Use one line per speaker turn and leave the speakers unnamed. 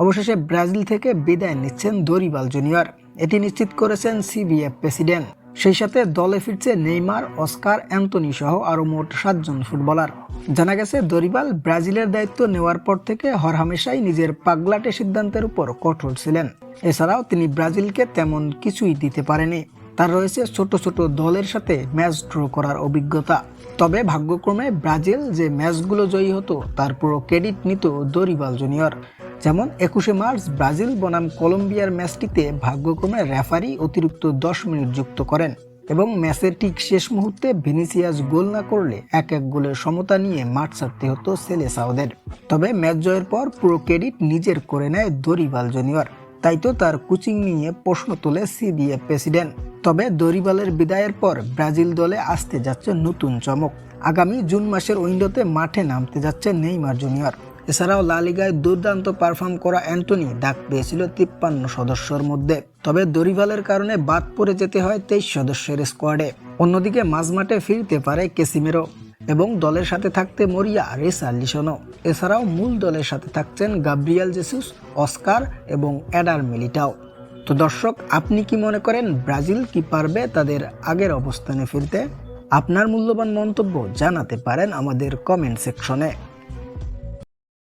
অবশেষে ব্রাজিল থেকে বিদায় নিচ্ছেন দরিবাল জুনিয়র। এটি নিশ্চিত করেছেন সিবিএফ প্রেসিডেন্ট। সেই সাথে দলে ফিরছে নেইমার, অস্কার, অ্যান্টনি সহ আরও মোট সাতজন ফুটবলার। জানা গেছে, দরিবাল ব্রাজিলের দায়িত্ব নেওয়ার পর থেকে হরহামেশাই নিজের পাগলাটে সিদ্ধান্তের উপর কঠোর ছিলেন। এছাড়াও তিনি ব্রাজিলকে তেমন কিছুই দিতে পারেনি। তার রয়েছে ছোট ছোট দলের সাথে ম্যাচ ড্র করার অভিজ্ঞতা। তবে ভাগ্যক্রমে ব্রাজিল যে ম্যাচগুলো জয়ী হতো, তার পুরো ক্রেডিট নিত দরিবাল জুনিয়র। যেমন একুশে মার্চ ব্রাজিল বনাম কলম্বিয়ার ম্যাচটিতে ভাগ্যক্রমে রেফারি অতিরিক্ত দশ মিনিট যুক্ত করেন এবং ম্যাচের ঠিক শেষ মুহূর্তে ভিনিসিয়াস গোল না করলে এক এক গোলের সমতা নিয়ে মাঠ ছাড়তে হতো সেলে সেলেসাওদের। তবে ম্যাচ জয়ের পর পুরো ক্রেডিট নিজের করে নেয় দরিবাল জুনিয়র। তাই তো তার কোচিং নিয়ে প্রশ্ন তোলে সিবিএফ প্রেসিডেন্ট। তবে দরিবালের বিদায়ের পর ব্রাজিল দলে আসতে যাচ্ছে নতুন চমক। আগামী জুন মাসের উইন্ডোতে মাঠে নামতে যাচ্ছে নেইমার জুনিয়র। এছাড়াও লা লিগায় দুর্দান্ত পারফর্ম করা অ্যান্টনি ডাক পেয়েছিল তিপ্পান্ন সদস্যর মধ্যে। তবে দরিভালের কারণে বাদ পড়ে যেতে হয় তেইশ সদস্যের স্কোয়াডে। অন্যদিকে মাঝমাঠে ফিরতে পারে কেসিমেরো এবং দলের সাথে থাকতে মরিয়া রেসার্লিসনও। এছাড়াও মূল দলের সাথে থাকছেন গাব্রিয়াল জেসুস, অস্কার এবং অ্যাডার মিলিটাও। তো দর্শক, আপনি কি মনে করেন ব্রাজিল কি পারবে তাদের আগের অবস্থানে ফিরতে? আপনার মূল্যবান মন্তব্য জানাতে পারেন আমাদের কমেন্ট সেকশনে